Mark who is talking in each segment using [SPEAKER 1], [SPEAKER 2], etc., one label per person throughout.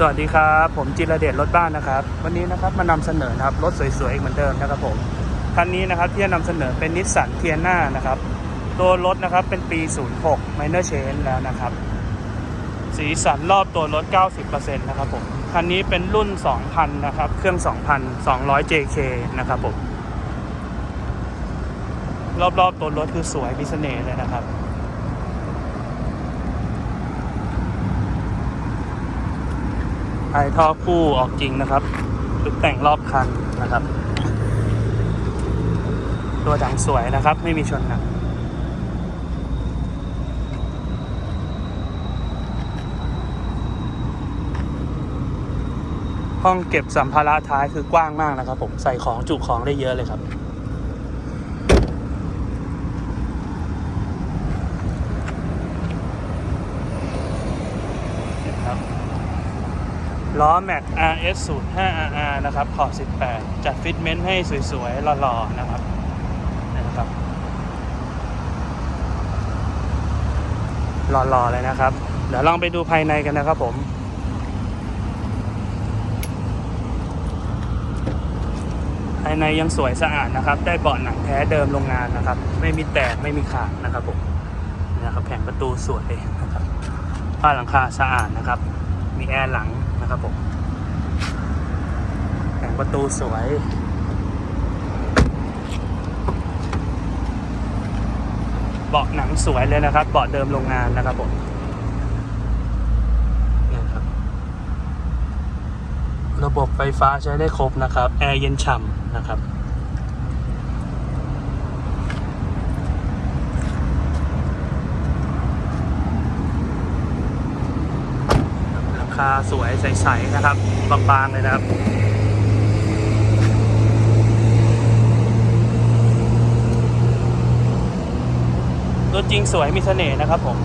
[SPEAKER 1] สวัสดีครับ ผมจิรเดชรถบ้านนะครับ วันนี้นะครับมานำเสนอครับรถสวยๆอีกเหมือนเดิมนะครับผมคันนี้นะครับที่จะนำเสนอเป็นนิสสันเทียน่านะครับตัวรถนะครับเป็นปี 06 Minor Change แล้วนะครับ สีสันรอบตัวรถ 90%นะครับผมคันนี้เป็นรุ่น 2000 นะครับ เครื่อง 2,200 JK นะครับผมรอบๆตัวรถคือสวยมีเสน่ห์เลยนะครับ ไอท่อคู่ออกจริงนะครับชุดแต่งรอบคันนะครับ ตัวดังสวยนะครับ ไม่มีชนหนักห้องเก็บสัมภาระท้ายคือกว้างมากนะครับ ผมใส่ของจุของได้เยอะเลยครับ ล้อแม็ก RS 0 5 RR นะครับขอบ 18 จัดฟิตเมนต์ให้สวยๆหล่อๆนะครับนะครับหล่อๆเลยนะครับ เดี๋ยวลองไปดูภายในกันนะครับผมภายในยังสวยสะอาดนะครับ ได้เบาะหนังแท้เดิมโรงงานนะครับ ไม่มีแตกไม่มีขาดนะครับผมนี่นะครับแผงประตูสวยนะครับผ้าหลังคาสะอาดนะครับ มีแอร์หลัง นะครับผมแผงประตูสวยเบาะหนังสวยเลยนะครับเบาะเดิมโรงงานนะครับผมนี่ครับ ระบบไฟฟ้าใช้ได้ครบนะครับ แอร์เย็นฉ่ำนะครับ คาสวยใสๆนะครับบางๆเลยนะครับตัวจริงสวยมีเสน่ห์นะครับผม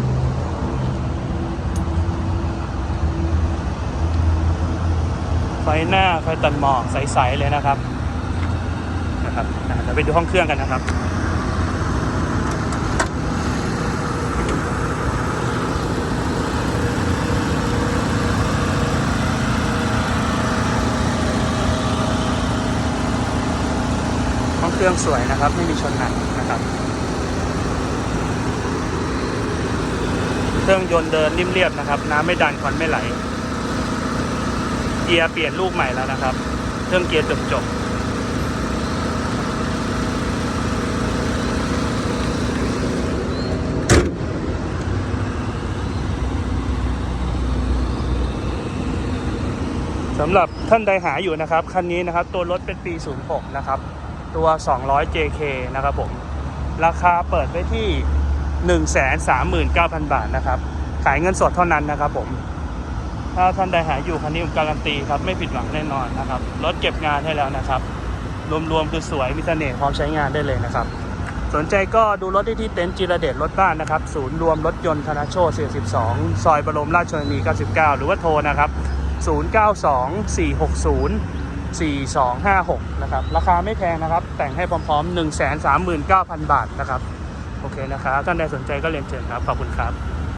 [SPEAKER 1] ไฟหน้าไฟตัดหมอกใสๆเลยนะครับนะครับเดี๋ยวไปดูห้องเครื่องกันนะครับ เครื่องสวยนะครับ ไม่มีชนหนักนะครับ เครื่องยนต์เดินนิ่มเรียบนะครับ น้ำไม่ดันควันไม่ไหล เกียร์เปลี่ยนลูกใหม่แล้วนะครับ เครื่องเกียร์จบจบสำหรับท่านใดหาอยู่นะครับ คันนี้นะครับ ตัวรถเป็นปี 06 นะครับ ตัว 200 JK นะครับผม ราคาเปิดไว้ที่ 139,000 บาทนะครับ ขายเงินสดเท่านั้นนะครับผม ถ้าท่านใดหาอยู่คันนี้ผมการันตีครับ ไม่ผิดหวังแน่นอนนะครับ รถเก็บงานให้แล้วนะครับ รวมๆคือสวยมีเสน่ห์พร้อมใช้งานได้เลยนะครับ สนใจก็ดูรถได้ที่เต็นท์จิรเดชรถบ้านนะครับ ศูนย์รวมรถยนต์ธนาโชค42 ซอยบรมราชชนนี 99 หรือว่าโทรนะครับ 092 460 4256 นะครับ ราคาไม่แพงนะครับ แต่งให้พร้อมๆ 139,000 บาทนะครับ โอเคนะครับ ท่านใดสนใจก็เรียนเชิญครับ ขอบคุณครับ